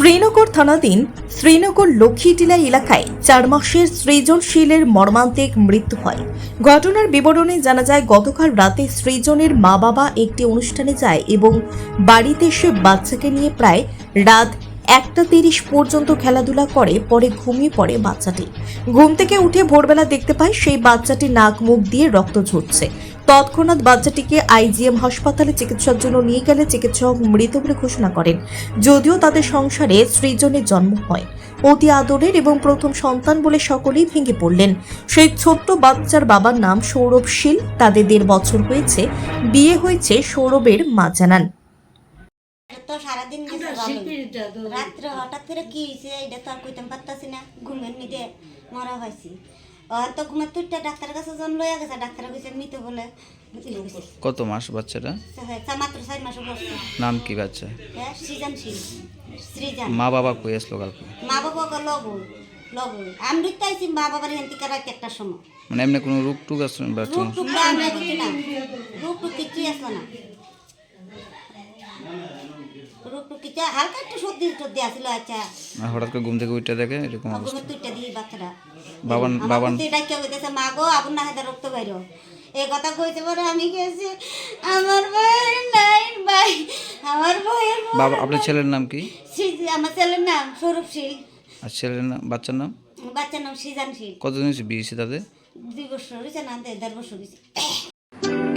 শ্রীনগর থানাধীন শ্রীনগর লক্ষ্মীটিলা এলাকায় চার মাসের সৃজনশীলের মর্মান্তিক মৃত্যু হয়। ঘটনার বিবরণে জানা যায়, গতকাল রাতে সৃজনের মা বাবা একটি অনুষ্ঠানে যায় এবং বাড়িতে এসে বাচ্চাকে নিয়ে প্রায় রাত একটা তিরিশ পর্যন্ত খেলাধুলা করে, পরে ঘুমিয়ে পড়ে বাচ্চাটি। ঘুম থেকে উঠে ভোরবেলা দেখতে পায়, সেই বাচ্চাটি নাক মুখ দিয়ে রক্ত ঝরছে। তৎক্ষণাৎ বাচ্চাটিকে আইজিএম হাসপাতালে চিকিৎসার জন্য নিয়ে গেলে চিকিৎসক মৃত বলে ঘোষণা করেন। যদিও তাদের সংসারে সৃজনের জন্ম হয়। অতি আদরের এবং প্রথম সন্তান বলে সকলেই ভেঙে পড়লেন। সেই ছোট্ট বাচ্চার বাবার নাম সৌরভ শীল। তাদের দেড় বছর হয়েছে। বিয়ে হয়েছে সৌরভের মা জানান। তো সারাদিন রাত্রে হঠাৎ করে কি হয়েছে এটা তো আর কইতাম পারতাছি না। ঘুমের নিদে মরা হয়েছি। তো ঘুমের তুইটা ডাক্তারের কাছে জন লইয়া গেছে ডাক্তার কইছে মৃত বলে। কত মাস বাচ্চাটা? মাত্র ছয় মাস নাম কি বাচ্চা? হ্যাঁ সৃজনশীল। সৃজন। মা বাবা কই আসলো কালকে? মা বাবা লগু লগু আমি তো আইছি মা বাবার হেন থেকে রাত একটা সময়। মানে এমনি কোনো রোগ টুক আসলো বা রূপ টুক আমরা কিছু না। রূপ টুক আসলো না। হালকা একটু সর্দি আসলো আচ্ছা। হঠাৎ করে ঘুম থেকে উঠে দেখে এরকম অবস্থা। তুইটা দিই বাচ্চারা বাবান বাবান বুদ্ধি ডাক্তার কইতেছে মা গো না হাতে রক্ত বাইর। এই কথা কইতে পারে আমি গেছি আমার ভাইয়ের নাই ভাই আমার ভাইয়ের বাবা আপনার ছেলের নাম কি? আমার ছেলের নাম স্বরূপশীল আর ছেলের নাম বাচ্চার নাম? বাচ্চার নাম সৃজনশীল কতদিন হয়েছে বিয়ে হয়েছে তাদের? দুই বছর হয়েছে না দেড় বছর হয়েছে।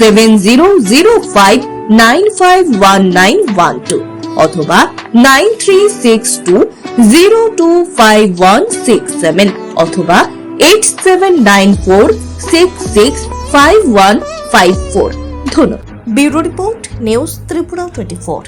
seven zero zero five nine five one nine one two অথবা nine three six two zero two five one six seven অথবা eight seven nine four six six five one five four ধন্যবাদ। Bureau report, news Tripura twenty four